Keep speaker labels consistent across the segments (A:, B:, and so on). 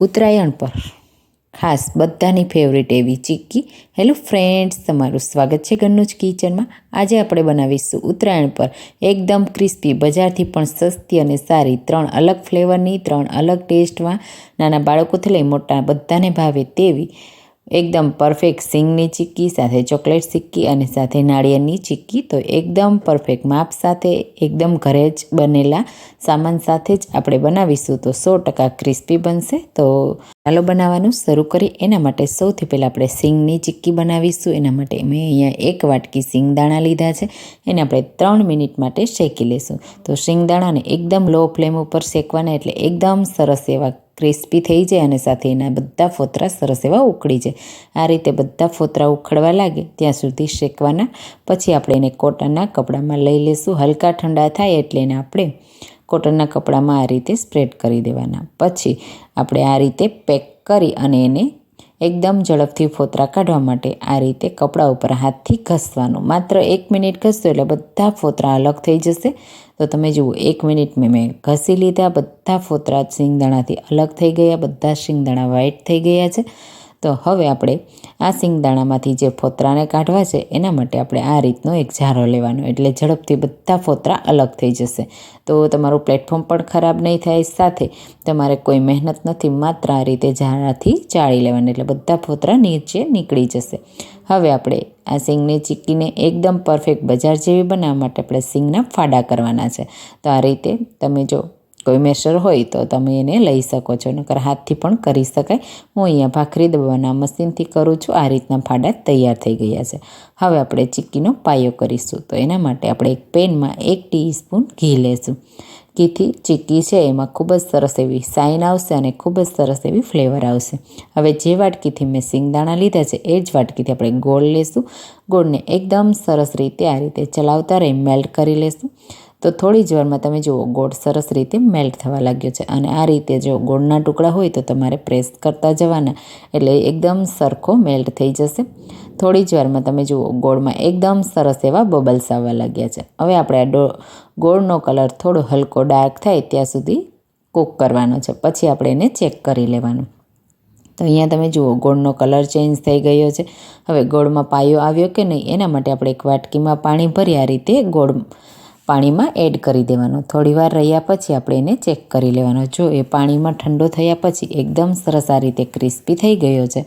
A: ઉત્તરાયણ પર. ખાસ બધાની ફેવરિટ એવી ચીક્કી. હેલો ફ્રેન્ડ્સ તમારું સ્વાગત છે ઘરનું જ કિચનમાં. આજે આપણે બનાવીશું ઉત્તરાયણ પર એકદમ ક્રિસ્પી બજારથી પણ સસ્તી અને સારી ત્રણ અલગ ફ્લેવરની ત્રણ અલગ ટેસ્ટમાં નાના બાળકોથી લઈ મોટા બધાને ભાવે તેવી એકદમ પરફેક્ટ સિંગની ચીક્કી, સાથે ચોકલેટ સિક્કી અને સાથે નાળિયેરની ચીક્કી. તો એકદમ પરફેક્ટ માપ સાથે, એકદમ ઘરે જ બનેલા સામાન સાથે જ આપણે બનાવીશું. તો સો ટકા ક્રિસ્પી બનશે. તો ચાલો બનાવવાનું શરૂ કરી એના માટે સૌથી પહેલાં આપણે સિંગની ચીક્કી બનાવીશું. એના માટે મેં અહીંયા એક વાટકી સિંગદાણા લીધા છે. એને આપણે ત્રણ મિનિટ માટે શેકી લઈશું તો સિંગદાણાને એકદમ લો ફ્લેમ ઉપર શેકવાના એટલે એકદમ સરસ એવા ક્રિસ્પી થઈ જાય અને સાથે એના બધા ફોતરા સરસ એવા ઉકળી જાય. આ રીતે બધા ફોતરા ઉખડવા લાગે ત્યાં સુધી શેકવાના. પછી આપણે એને કોટનના કપડામાં લઈ લઈશું હલકા ઠંડા થાય એટલે એને આપણે કોટનના કપડામાં આ રીતે સ્પ્રેડ કરી દેવાના. પછી આપણે આ રીતે પેક કરી અને એને એકદમ ઝડપથી ફોતરા કાઢવા માટે આ રીતે કપડા ઉપર હાથથી ઘસવાનું. માત્ર એક મિનિટ ઘસતો એટલે બધા ફોતરા અલગ થઈ જશે. તો તમે જુઓ, એક મિનિટ મેં મેં ઘસી લીધા, બધા ફોતરા શિંગદાણાથી અલગ થઈ ગયા, બધા શિંગદાણા વ્હાઈટ થઈ ગયા છે. તો હવે આપણે આ સિંગદાણામાંથી જે ફોતરાને કાઢવા છે, એના માટે આપણે આ રીતનો એક ઝારો લેવાનો. એટલે ઝડપથી બધા ફોતરા અલગ થઈ જશે. તો તમારું પ્લેટફોર્મ પણ ખરાબ નહીં થાય. સાથે તમારે કોઈ મહેનત નથી, માત્ર આ રીતે ઝારાથી ચાળી લેવાની. એટલે બધા ફોતરા નીચે નીકળી જશે. હવે આપણે આ સિંગની ચીક્કીને એકદમ પરફેક્ટ બજાર જેવી બનાવવા માટે આપણે સિંગના ફાડા કરવાના છે. તો આ રીતે તમે જો કોઈ મેસર હોય તો તમે એને લઈ શકો છો, નકર હાથથી પણ કરી શકાય. હું અહીંયા ભાખરી દબાવવાના મશીનથી કરું છું, આ રીતના ફાડા તૈયાર થઈ ગયા છે. હવે આપણે ચીક્કીનો પાયો કરીશું, તો એના માટે આપણે એક પેનમાં એક ટીસ્પૂન ઘી લેશું. ઘીથી ચીક્કી છે, એમાં ખૂબ જ સરસ એવી સાઇન આવશે અને ખૂબ જ સરસ એવી ફ્લેવર આવશે. હવે જે વાટકીથી મેં સિંગદાણા લીધા છે, એ જ વાટકીથી આપણે ગોળ લેશું. ગોળને એકદમ સરસ રીતે આ રીતે ચલાવતા રહી મેલ્ટ કરી લેશું. તો થોડી જ વારમાં તમે જુઓ, ગોળ સરસ રીતે મેલ્ટ થવા લાગ્યો છે. અને આ રીતે જો ગોળના ટુકડા હોય તો તમારે પ્રેસ કરતા જવાના. એટલે એકદમ સરખો મેલ્ટ થઈ જશે. થોડી જ વારમાં તમે જુઓ, ગોળમાં એકદમ સરસ એવા બબલ્સ આવવા લાગ્યા છે. હવે આપણે આ ડો, ગોળનો કલર થોડો હલકો ડાર્ક થાય ત્યાં સુધી કૂક કરવાનો છે. પછી આપણે એને ચેક કરી લેવાનું. તો અહીંયા તમે જુઓ, ગોળનો કલર ચેન્જ થઈ ગયો છે. હવે ગોળમાં પાયો આવ્યો કે નહીં, એના માટે આપણે એક વાટકીમાં પાણી ભરી આ રીતે ગોળ પાણીમાં એડ કરી દેવાનો. થોડીવાર રહ્યા પછી આપણે એને ચેક કરી લેવાનો. જો એ પાણીમાં ઠંડો થયા પછી એકદમ સરસ આ રીતે ક્રિસ્પી થઈ ગયો છે,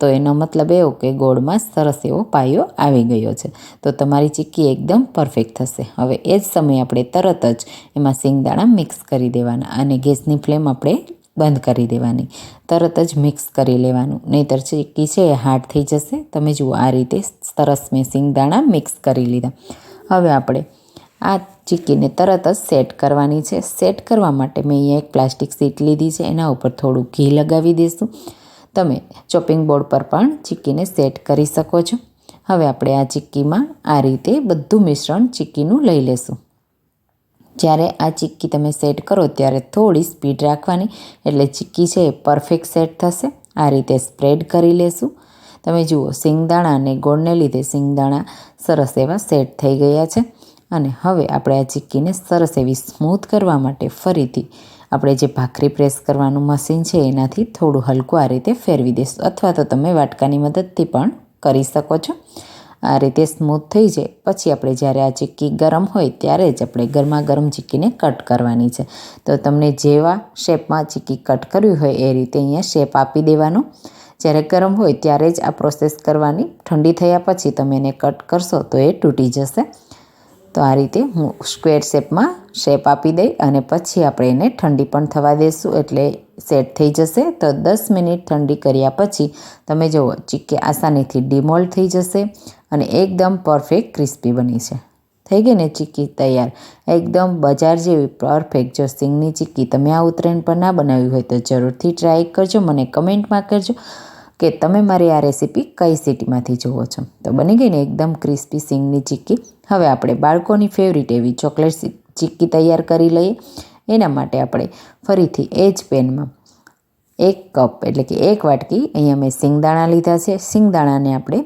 A: તો એનો મતલબ એવો કે ગોળમાં સરસ એવો પાયો આવી ગયો છે. તો તમારી ચીક્કી એકદમ પરફેક્ટ થશે. હવે એ જ સમયે આપણે તરત જ એમાં સિંગદાણા મિક્સ કરી દેવાના અને ગેસની ફ્લેમ આપણે બંધ કરી દેવાની. તરત જ મિક્સ કરી લેવાનું. નહીંતર ચીક્કી છે એ હાર્ડ થઈ જશે. તમે જુઓ આ રીતે સરસ મેં સિંગદાણા મિક્સ કરી લીધા. હવે આપણે આ ચીક્કીને તરત જ સેટ કરવાની છે. સેટ કરવા માટે મેં અહીંયા એક પ્લાસ્ટિક સીટ લીધી છે. એના ઉપર થોડું ઘી લગાવી દઈશું તમે ચોપિંગ બોર્ડ પર પણ ચીક્કીને સેટ કરી શકો છો. હવે આપણે આ ચીક્કીમાં આ રીતે બધું મિશ્રણ ચીક્કીનું લઈ લેશું. જ્યારે આ ચીક્કી તમે સેટ કરો ત્યારે થોડી સ્પીડ રાખવાની, એટલે ચીક્કી છે એ પરફેક્ટ સેટ થશે. આ રીતે સ્પ્રેડ કરી લેશું. તમે જુઓ, સિંગદાણા અને ગોળને લીધે સિંગદાણા સરસ એવા સેટ થઈ ગયા છે. અને હવે આપણે આ ચીક્કીને સરસ એવી સ્મૂથ કરવા માટે ફરીથી આપણે જે ભાખરી પ્રેસ કરવાનું મશીન છે, એનાથી થોડું હલકું આ રીતે ફેરવી દઈશું. અથવા તો તમે વાટકાની મદદથી પણ કરી શકો છો. આ રીતે સ્મૂથ થઈ જાય. પછી આપણે જ્યારે આ ચીક્કી ગરમ હોય ત્યારે જ આપણે ગરમા ગરમ ચીક્કીને કટ કરવાની છે. તો તમને જેવા શેપમાં ચીક્કી કટ કરવી હોય એ રીતે અહીંયા શેપ આપી દેવાનો. જ્યારે ગરમ હોય ત્યારે જ આ પ્રોસેસ કરવાની. ઠંડી થયા પછી તમે એને કટ કરશો તો એ તૂટી જશે. તો આ રીતે હું સ્ક્વેર શેપમાં શેપ આપી દઈ અને પછી આપણે એને ઠંડી પણ થવા દઈશું એટલે સેટ થઈ જશે. તો દસ મિનિટ ઠંડી કર્યા પછી તમે જુઓ, ચીક્કી આસાનીથી ડિમોલ્ડ થઈ જશે અને એકદમ પરફેક્ટ ક્રિસ્પી બની છે. થઈ ગઈ ને ચીક્કી તૈયાર? એકદમ બજાર જેવી પરફેક્ટ જો સિંગની ચીક્કી તમે આ ઉત્તરાયણ પર ના બનાવી હોય તો જરૂરથી ટ્રાય કરજો, મને કમેન્ટમાં કરજો કે તમે મારી આ રેસીપી કઈ સિટીમાંથી જુઓ છો. તો બની ગઈ ને એકદમ ક્રિસ્પી સિંગની ચીક્કી. હવે આપણે બાળકોની ફેવરિટ એવી ચોકલેટ ચીક્કી તૈયાર કરી લઈએ. એના માટે આપણે ફરીથી એ જ પેનમાં એક કપ એટલે કે એક વાટકી અહીંયા મેં સિંગદાણા લીધા છે. સિંગદાણાને આપણે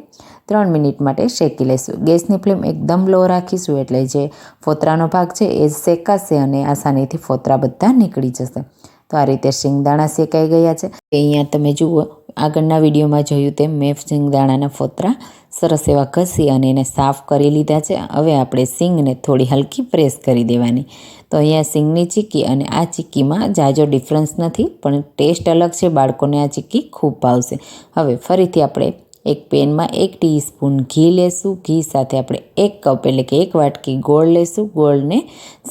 A: ત્રણ મિનિટ માટે શેકી લઈશું ગેસની ફ્લેમ એકદમ લો રાખીશું એટલે જે ફોતરાનો ભાગ છે એ શેકાશે અને આસાનીથી ફોતરા બધા નીકળી જશે. તો આ રીતે શિંગદાણા શેકાઈ ગયા છે. અહીંયા તમે જુઓ, આગળના વિડીયોમાં જોયું તેમ મેં શિંગદાણાના ફોતરા સરસ એવા ઘસી અને એને સાફ કરી લીધા છે. હવે આપણે સિંગને થોડી હલકી પ્રેસ કરી દેવાની. તો અહીંયા સિંગની ચીક્કી અને આ ચીક્કીમાં જાજો ડિફરન્સ નથી, પણ ટેસ્ટ અલગ છે, બાળકોને આ ચીક્કી ખૂબ ભાવશે. હવે ફરીથી આપણે એક પેનમાં એક ટીસ્પૂન ઘી લેશું. ઘી સાથે આપણે એક કપ એટલે કે એક વાટકી ગોળ લેશું. ગોળને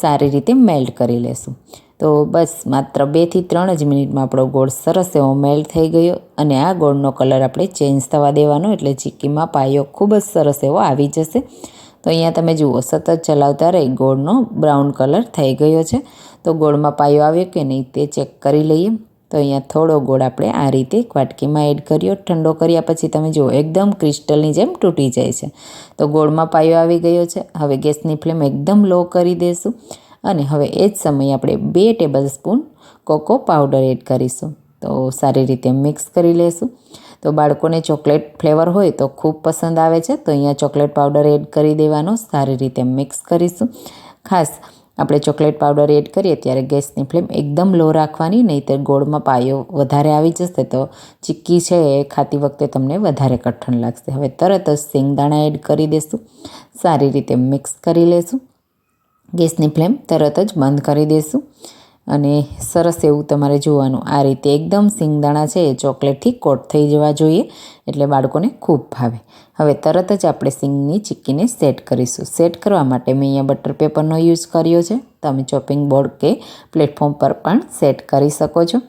A: સારી રીતે મેલ્ટ કરી લેશું. તો બસ માત્ર બેથી ત્રણ જ મિનિટમાં આપણો ગોળ સરસ એવો મેલ્ટ થઈ ગયો અને આ ગોળનો કલર આપણે ચેન્જ થવા દેવાનો એટલે ચીક્કીમાં પાયો ખૂબ જ સરસ એવો આવી જશે. તો અહીંયા તમે જુઓ, સતત ચલાવતા રહી ગોળનો બ્રાઉન કલર થઈ ગયો છે. તો ગોળમાં પાયો આવ્યો કે નહીં તે ચેક કરી લઈએ. તો અહીંયા થોડો ગોળ આપણે આ રીતે એક વાટકીમાં એડ કર્યો. ઠંડો કર્યા પછી તમે જુઓ, એકદમ ક્રિસ્ટલની જેમ તૂટી જાય છે. તો ગોળમાં પાયો આવી ગયો છે. હવે ગેસની ફ્લેમ એકદમ લો કરી દઈશું અને હવે એ જ સમયે આપણે બે tablespoon cocoa powder add કરીશું. તો સારી રીતે મિક્સ કરી લેશું. તો બાળકોને ચોકલેટ ફ્લેવર હોય તો ખૂબ પસંદ આવે છે, તો અહીંયા ચોકલેટ પાવડર એડ કરી દેવાનો, સારી રીતે મિક્સ કરીશું. ખાસ આપણે ચોકલેટ પાવડર એડ કરીએ ત્યારે ગેસની ફ્લેમ એકદમ લો રાખવાની નહીં ગોળમાં પાયો વધારે આવી જશે તો ચીક્કી છે એ ખાતી વખતે તમને વધારે કઠણ લાગશે. હવે તરત જ શેંગદાણા એડ કરી દઈશું સારી રીતે મિક્સ કરી લેશું. ગેસની ફ્લેમ તરત જ બંધ કરી દઈશું અને સરસ એવું તમારે જોવાનું. આ રીતે એકદમ સિંગદાણા છે એ ચોકલેટથી કોટ થઈ જવા જોઈએ, એટલે બાળકોને ખૂબ ભાવે. હવે તરત જ આપણે સિંગની ચીક્કીને સેટ કરીશું. સેટ કરવા માટે મેં અહીંયા બટર પેપરનો યુઝ કર્યો છે. તમે ચોપિંગ બોર્ડ કે પ્લેટફોર્મ પર પણ સેટ કરી શકો છો.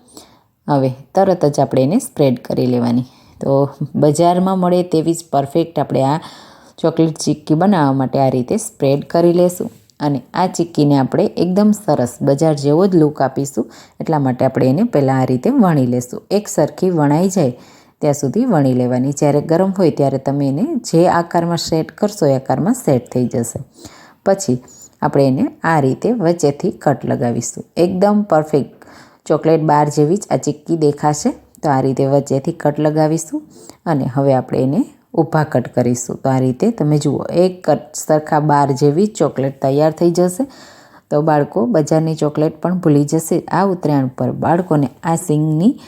A: હવે તરત જ આપણે એને સ્પ્રેડ કરી લેવાની. તો બજારમાં મળે તેવી જ પરફેક્ટ આપણે આ ચોકલેટ ચીક્કી બનાવવા માટે આ રીતે સ્પ્રેડ કરી લેશું. અને આ ચીક્કીને આપણે એકદમ સરસ બજાર જેવો જ લુક આપીશું. એટલા માટે આપણે એને પહેલાં આ રીતે વણી લેશું. એક સરખી વણાઈ જાય ત્યાં સુધી વણી લેવાની. જ્યારે ગરમ હોય ત્યારે તમે એને જે આકારમાં સેટ કરશો એ આકારમાં સેટ થઈ જશે. પછી આપણે એને આ રીતે વચ્ચેથી કટ લગાવીશું. એકદમ પરફેક્ટ ચોકલેટ બાર જેવી જ આ ચીક્કી દેખાશે. તો આ રીતે વચ્ચેથી કટ લગાવીશું અને હવે આપણે એને ઊભા કટ કરીશું. તો આ રીતે તમે જુઓ, એક કટ સરખા બાર જેવી ચોકલેટ તૈયાર થઈ જશે. તો બાળકો, બજારની ચોકલેટ પણ ભૂલી જશે. આ ઉત્તરાયણ પર બાળકોને આ સિંગની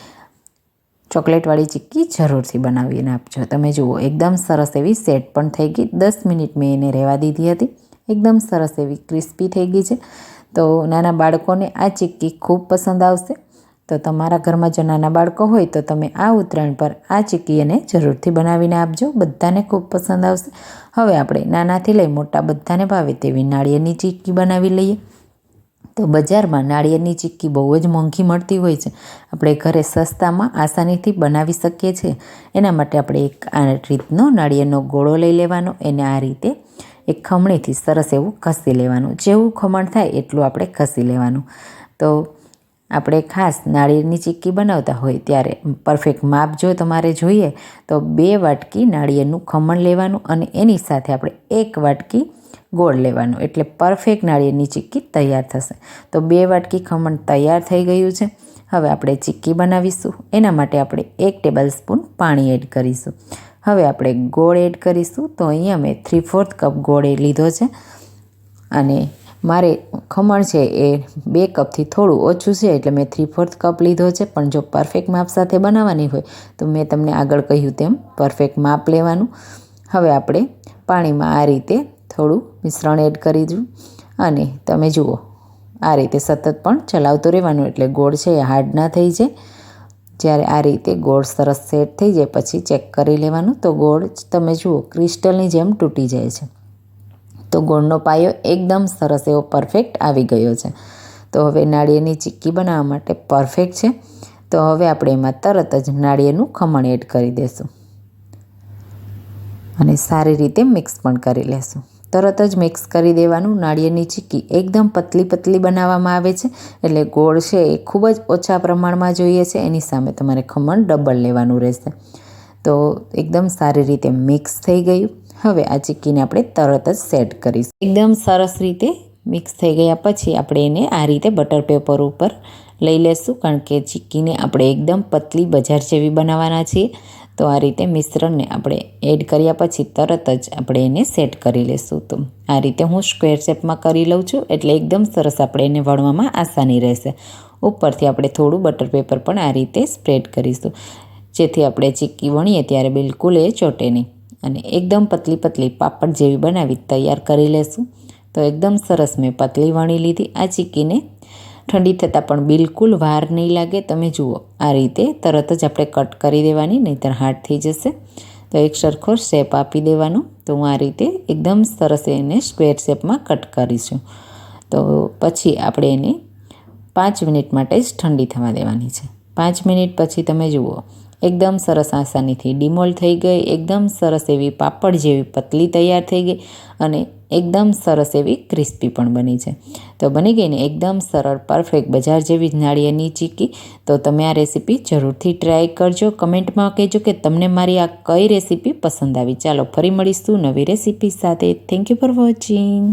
A: ચોકલેટવાળી ચીક્કી જરૂરથી બનાવીને આપજો. તમે જુઓ, એકદમ સરસ એવી સેટ પણ થઈ ગઈ. દસ મિનિટ મેં એને રહેવા દીધી હતી. એકદમ સરસ એવી ક્રિસ્પી થઈ ગઈ છે. તો નાના બાળકોને આ ચીક્કી ખૂબ પસંદ આવશે. તો તમારા ઘરમાં જો નાના બાળકો હોય તો તમે આ ઉત્તરાયણ પર આ ચીક્કી એને જરૂરથી બનાવીને આપજો. બધાને ખૂબ પસંદ આવશે. હવે આપણે નાનાથી લઈ મોટા બધાને ભાવે તેવી નાળિયેરની ચીક્કી બનાવી લઈએ. તો બજારમાં નાળિયેરની ચીક્કી બહુ જ મોંઘી મળતી હોય છે. આપણે ઘરે સસ્તામાં આસાનીથી બનાવી શકીએ છીએ. એના માટે આપણે એક આ રીતનો નાળિયેરનો ગોળો લઈ લેવાનો. એને આ રીતે એક ખમણીથી સરસ એવું ઘસી લેવાનું. જેવું ખમણ થાય એટલું આપણે ઘસી લેવાનું. તો આપણે ખાસ નાળિયેરની ચીક્કી બનાવતા હોય ત્યારે પરફેક્ટ માપ જો તમારે જોઈએ, તો બે વાટકી નાળિયેરનું ખમણ લેવાનું અને એની સાથે આપણે એક વાટકી ગોળ લેવાનું. એટલે પરફેક્ટ નાળિયેરની ચીક્કી તૈયાર થશે. તો બે વાટકી ખમણ તૈયાર થઈ ગયું છે. હવે આપણે ચીક્કી બનાવીશું. એના માટે આપણે એક ટેબલ સ્પૂન પાણી એડ કરીશું. હવે આપણે ગોળ એડ કરીશું. તો અહીંયા મેં થ્રી ફોર્થ કપ ગોળ લીધો છે. અને મારે ખમણ છે એ બે કપથી થોડું ઓછું છે એટલે મેં થ્રી ફોર્થ કપ લીધો છે, પણ જો પરફેક્ટ માપ સાથે બનાવવાની હોય, તો મેં તમને આગળ કહ્યું તેમ પરફેક્ટ માપ લેવાનું. હવે આપણે પાણીમાં આ રીતે થોડું મિશ્રણ એડ કરી દઉં. અને તમે જુઓ, આ રીતે સતત પણ ચલાવતું રહેવાનું, એટલે ગોળ છે એ હાર્ડ ના થઈ જાય. જ્યારે આ રીતે ગોળ સરસ સેટ થઈ જાય, પછી ચેક કરી લેવાનું. તો ગોળ તમે જુઓ ક્રિસ્ટલની જેમ તૂટી જાય છે. તો ગોળનો પાયો એકદમ સરસ એવો પરફેક્ટ આવી ગયો છે. તો હવે નાળિયેરની ચીક્કી બનાવવા માટે પરફેક્ટ છે. તો હવે આપણે એમાં તરત જ નાળિયેરનું ખમણ એડ કરી દઈશું અને સારી રીતે મિક્સ પણ કરી લેશું. તરત જ મિક્સ કરી દેવાનું. નાળિયેરની ચીક્કી એકદમ પતલી પતલી બનાવવામાં આવે છે. એટલે ગોળ છે એ ખૂબ જ ઓછા પ્રમાણમાં જોઈએ છે. એની સામે તમારે ખમણ ડબલ લેવાનું રહેશે. તો એકદમ સારી રીતે મિક્સ થઈ ગયું. હવે આ ચીક્કીને આપણે તરત જ સેટ કરીશું. એકદમ સરસ રીતે મિક્સ થઈ ગયા પછી આપણે એને આ રીતે બટર પેપર ઉપર લઈ લેશું, કારણ કે ચીક્કીને આપણે એકદમ પતલી બજાર જેવી બનાવવાના છીએ. તો આ રીતે મિશ્રણને આપણે એડ કર્યા પછી તરત જ આપણે એને સેટ કરી લેશું. તો આ રીતે હું સ્ક્વેર શેપમાં કરી લઉં છું, એટલે એકદમ સરસ આપણે એને વણવામાં આસાની રહેશે. ઉપરથી આપણે થોડું બટર પેપર પણ આ રીતે સ્પ્રેડ કરીશું, જેથી આપણે ચીક્કી વણીએ ત્યારે બિલકુલ એ ચોટે નહીં. અને એકદમ પતલી પતલી પાપડ જેવી બનાવી તૈયાર કરી લેશું. તો એકદમ સરસ મેં પતલી વણી લીધી. આ ચીકીને ઠંડી થતાં પણ બિલકુલ વાર નહીં લાગે. તમે જુઓ, આ રીતે તરત જ આપણે કટ કરી દેવાની, નહીંતર હાર્ડ થઈ જશે. તો એક સરખો શેપ આપી દેવાનો. તો હું આ રીતે એકદમ સરસ એને સ્ક્વેર શેપમાં કટ કરીશું. તો પછી આપણે એને પાંચ મિનિટ માટે જ ઠંડી થવા દેવાની છે. પાંચ મિનિટ પછી તમે જુઓ એકદમ સરસ આસાનીથી ડિમોલ થઈ ગઈ, એકદમ સરસ એવી પાપડ જેવી પતલી તૈયાર થઈ ગઈ અને એકદમ સરસ એવી ક્રિસ્પી પણ બની છે. તો બની ગઈ ને એકદમ સરળ, પરફેક્ટ બજાર જેવી જ નાળિયેરની ચીકી. તો તમે આ રેસીપી જરૂરથી ટ્રાય કરજો. કમેન્ટમાં કહેજો કે તમને મારી આ કઈ રેસીપી પસંદ આવી. ચાલો ફરી મળીશું નવી રેસીપી સાથે. Thank you for watching